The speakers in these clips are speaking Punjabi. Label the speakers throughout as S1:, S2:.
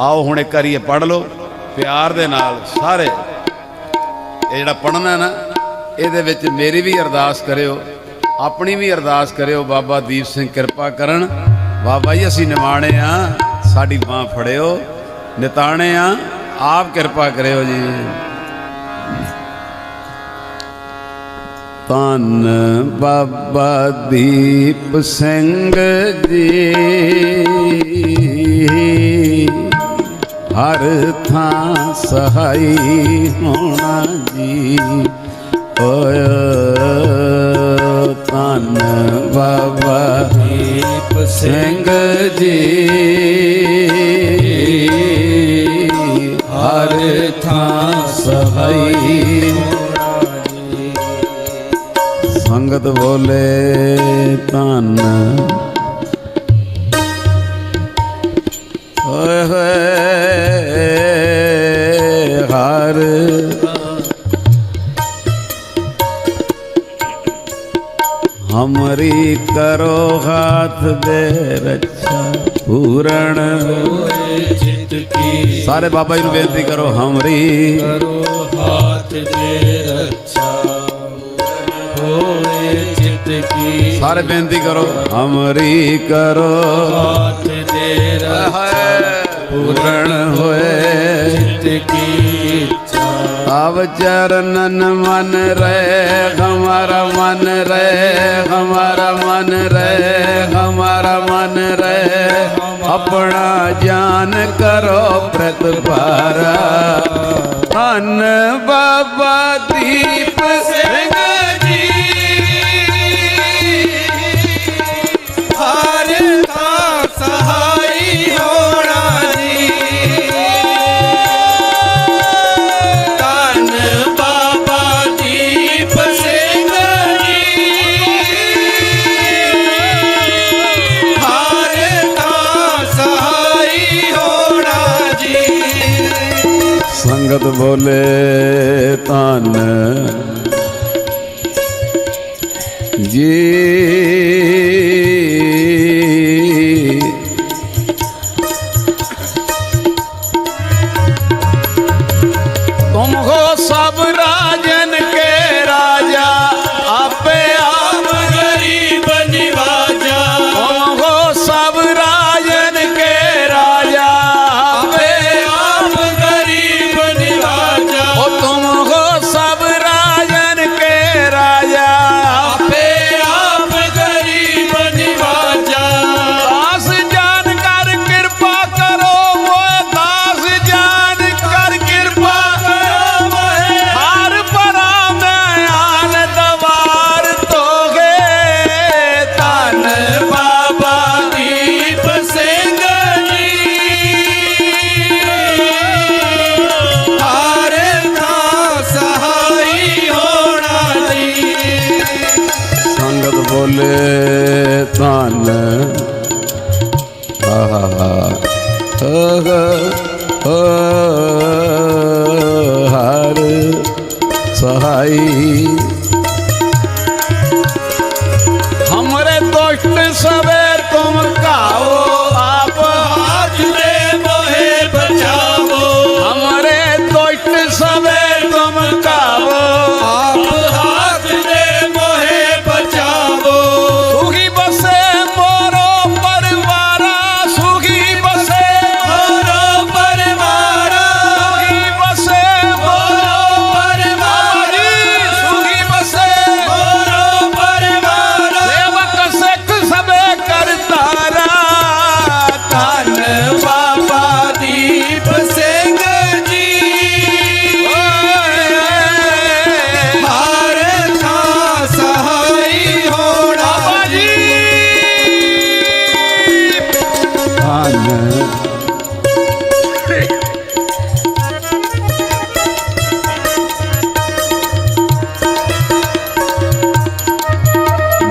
S1: ਆਓ ਹੁਣ ਇੱਕ ਵਾਰੀ ਇਹ ਪੜ ਲਓ। ਪਿਆਰ ਦੇ ਨਾਲ ਸਾਰੇ। ਇਹ ਜਿਹੜਾ ਪੜਨਾ ਨਾ, ਇਹਦੇ ਵਿੱਚ ਮੇਰੀ ਵੀ ਅਰਦਾਸ ਕਰਿਓ, ਆਪਣੀ ਵੀ ਅਰਦਾਸ ਕਰਿਓ, ਬਾਬਾ ਦੀਪ ਸਿੰਘ ਕਿਰਪਾ ਕਰਨ। ਬਾਬਾ ਜੀ, ਅਸੀਂ ਨਿਵਾਣੇ ਆ, ਸਾਡੀ ਬਾਹ ਫੜਿਓ, ਨਿਤਾਣੇ ਆ, ਆਪ ਕਿਰਪਾ ਕਰਿਓ ਜੀ। ਧੰਨ ਬਾਬਾ ਦੀਪ ਸਿੰਘ ਜੀ। ਹਰ ਥਾਂ ਸਹਾਈ ਹੋਣਾ ਜੀ। ਓਏ ਧੰਨ ਬਾਬਾ
S2: ਦੀਪ
S1: ਸਿੰਘ ਜੀ। ਹਰ ਥਾਂ ਸਹਾਈ ਸੰਗਤ ਬੋਲੇ ਧੰਨ। ਹੋਏ ਹੋਏ ਹਰ ਹਮਰੀ ਕਰੋ ਹਾਥ ਦੇ ਰੱਛਾ ਪੂਰਨ।
S2: ਚਿਤ ਕੀ
S1: ਸਾਰੇ ਬਾਬਾ ਜੀ ਨੂੰ ਬੇਨਤੀ ਕਰੋ ਹਮਰੀ
S2: ਕਰੋ ਹਾਥ ਦੇ ਰੱਛਾ ਹੋਏ ਚਿਤ ਕੀ
S1: ਸਾਰੇ ਬੇਨਤੀ ਕਰੋ ਹਮਰੀ ਕਰੋ।
S2: ਹਾਥ ਦੇ ਰੱਛਾ
S1: ਪੂਰਨ ਹੋਏ।
S2: ਚਿਤ ਕੀ ਇੱਛਾ
S1: ਅਬ ਚਰਨਨ ਮਨ ਰਹਿ ਹਮਾਰਾ ਮਨ ਰਹਿ ਹਮਾਰਾ ਮਨ ਰਹਿ ਹਮਾਰਾ ਮਨ ਰਹਿ ਆਪਣਾ ਜਾਨ ਕਰੋ ਪ੍ਰਤਪਾਰਾ ਧੰਨ ਬਾਬਾ ਦੀਪ ਸਿੰਘ। ਸਤ ਬੋਲੇ ਤਨ ਜੀ
S2: ਤੁਮ
S1: ਹੋ ਸਭ ਧਨ। ਹਰ ਸਹਾਈ। ਹਮਰੇ ਦੁਸ਼ਟ ਸਵੇ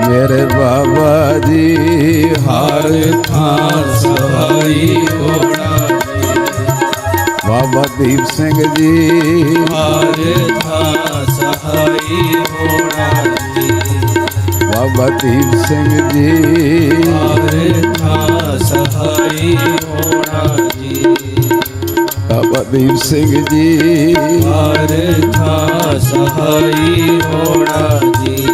S2: ਮੇਰੇ ਬਾਬਾ ਜੀ, ਹਰ ਥਾਂ ਸਹਾਈ ਹੋਣਾ
S1: ਬਾਬਾ ਦੀਪ ਸਿੰਘ ਜੀ,
S2: ਹਰ ਥਾਂ ਸਹਾਈ ਹੋਣਾ
S1: ਬਾਬਾ ਦੀਪ ਸਿੰਘ ਜੀ,
S2: ਹਰ ਥਾਂ ਸਹਾਈ
S1: ਦੀਪ ਸਿੰਘ ਜੀ।
S2: ਹਰ ਥਾਂ ਸਹਾਈ ਹੋਣਾ ਜੀ।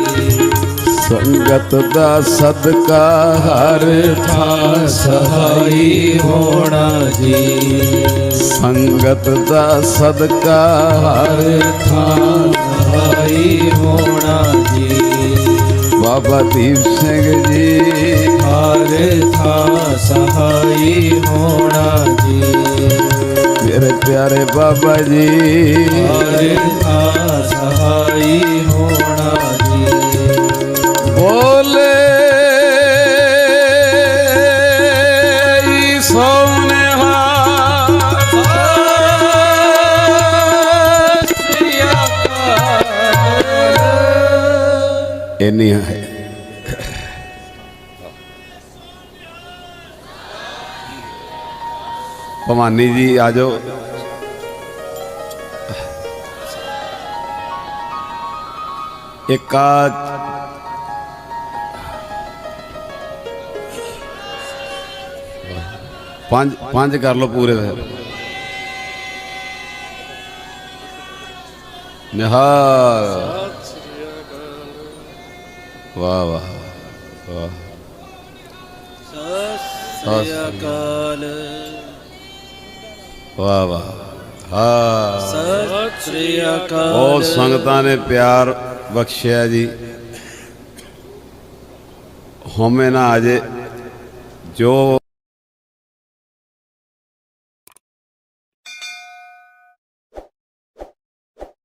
S1: ਸੰਗਤ ਦਾ ਸਦਕਾ ਹਰ
S2: ਥਾਂ ਸਹਾਈ ਹੋਣਾ ਜੀ।
S1: ਸੰਗਤ ਦਾ ਸਦਕਾ ਹਰ
S2: ਹਰ ਥਾਂ ਸਹਾਈ ਹੋਣਾ ਜੀ।
S1: ਬਾਬਾ ਦੀਪ ਸਿੰਘ ਜੀ।
S2: ਹਰ ਥਾਂ ਸਹਾਈ ਹੋਣਾ ਜੀ।
S1: ਮੇਰੇ ਪਿਆਰੇ ਬਾਬਾ ਜੀ।
S2: ਹਰ ਥਾਂ ਸਹਾਈ ਹੋਣਾ ਜੀ।
S1: ਬੋਲੇ ਈ ਸੋਨਿਹਾ ਭਵਾਨੀ ਜੀ ਆ ਜਾਓ ਇੱਕ ਆ ਪੰਜ ਪੰਜ ਕਰ ਲਓ ਪੂਰੇ ਫਿਰ ਨਿਹਾਲ ਵਾਹ ਵਾਹ ਵਾਹ
S2: ਸਤਿ ਸ੍ਰੀ ਅਕਾਲ
S1: ਵਾਹ ਵਾਹ। ਹਾਂ
S2: ਸਤਿ ਸ੍ਰੀ ਅਕਾਲ।
S1: ਬਹੁਤ ਸੰਗਤਾਂ ਨੇ ਪਿਆਰ ਬਖਸ਼ਿਆ ਜੀ। ਹਉਮੈ ਨਾ ਆਜੇ ਜੋ